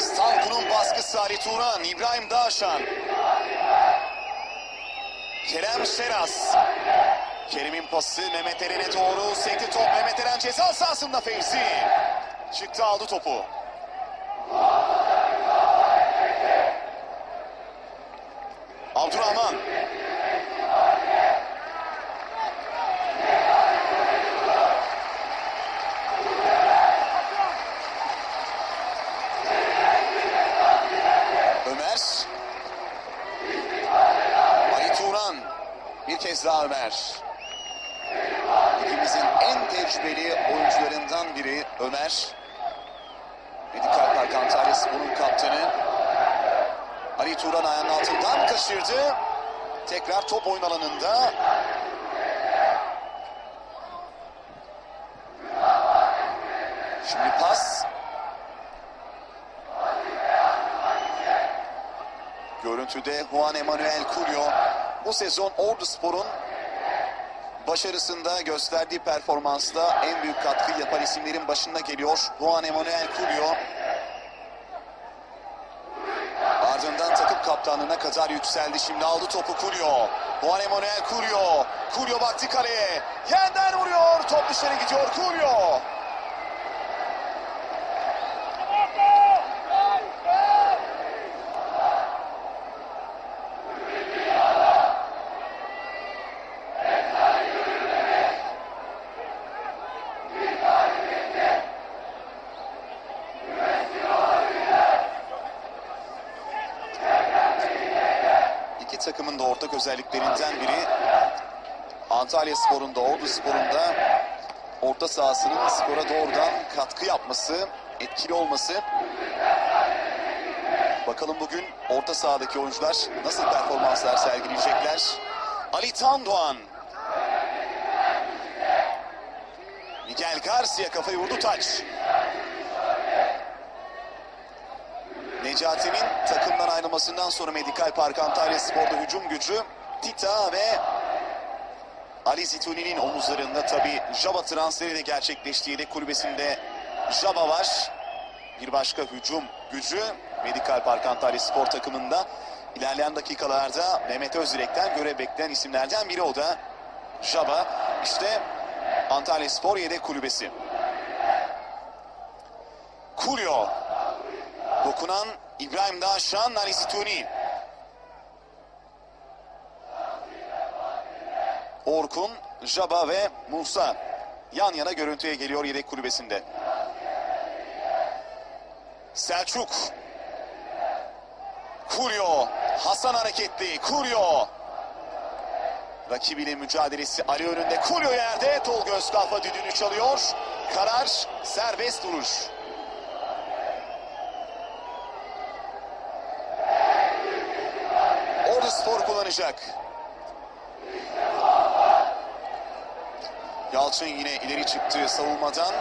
Stankun'un baskısı Ali Turan, İbrahim Dağşan. Kerem Şeras. Kerim'in pası Mehmet Eren'e doğru. Sekti top Mehmet Eren ceza sahasında Fevzi. Çıktı aldı topu. Abdurrahman. Ömer. Ali Turan. Daha Ömer. Ligimizin en tecrübeli oyuncularından biri Ömer. Medikal Park Antalya Spor'un kaptanı. Ali Turan ayağının altından kaçırdı. Tekrar top oyun alanında. Şimdi pas. Görüntüde Juan Emanuel Culio bu sezon Ordu Spor'un başarısında gösterdiği performansla en büyük katkı yapan isimlerin başında geliyor. Juan Emanuel Culio. Ardından takım kaptanlığına kadar yükseldi. Şimdi aldı topu Culio. Juan Emanuel Culio. Culio baktı kaleye. Yerden vuruyor. Top dışarı gidiyor Culio. Takımın da ortak özelliklerinden biri Antalya Spor'un da Ordu Spor'un orta sahasının skora doğrudan katkı yapması, etkili olması. Bakalım bugün orta sahadaki oyuncular nasıl performanslar sergileyecekler. Ali Tandoğan. Miguel Garcia kafayı vurdu taç. Necati'nin takımdan ayrılmasından sonra Medikal Park Antalya Spor'da hücum gücü Tita ve Ali Zituni'nin omuzlarında tabi Jaba transferi de gerçekleştiği yedek kulübesinde Jaba var. Bir başka hücum gücü Medikal Park Antalya Spor takımında. İlerleyen dakikalarda Mehmet Özdirek'ten görev bekleyen isimlerden biri o da Jaba. İşte Antalya Spor yedek kulübesi. Kulyo Dokunan İbrahim Daşan, Ali Situni. Orkun, Jaba ve Musa yan yana görüntüye geliyor yedek kulübesinde. Selçuk. Kuryo. Hasan hareketli. Kuryo. Rakibiyle mücadelesi Ali önünde. Kuryo yerde. Tolga Özkalfa düdüğünü çalıyor. Karar serbest duruş. Ordu Spor kullanacak. Yalçın yine ileri çıktı savunmadan.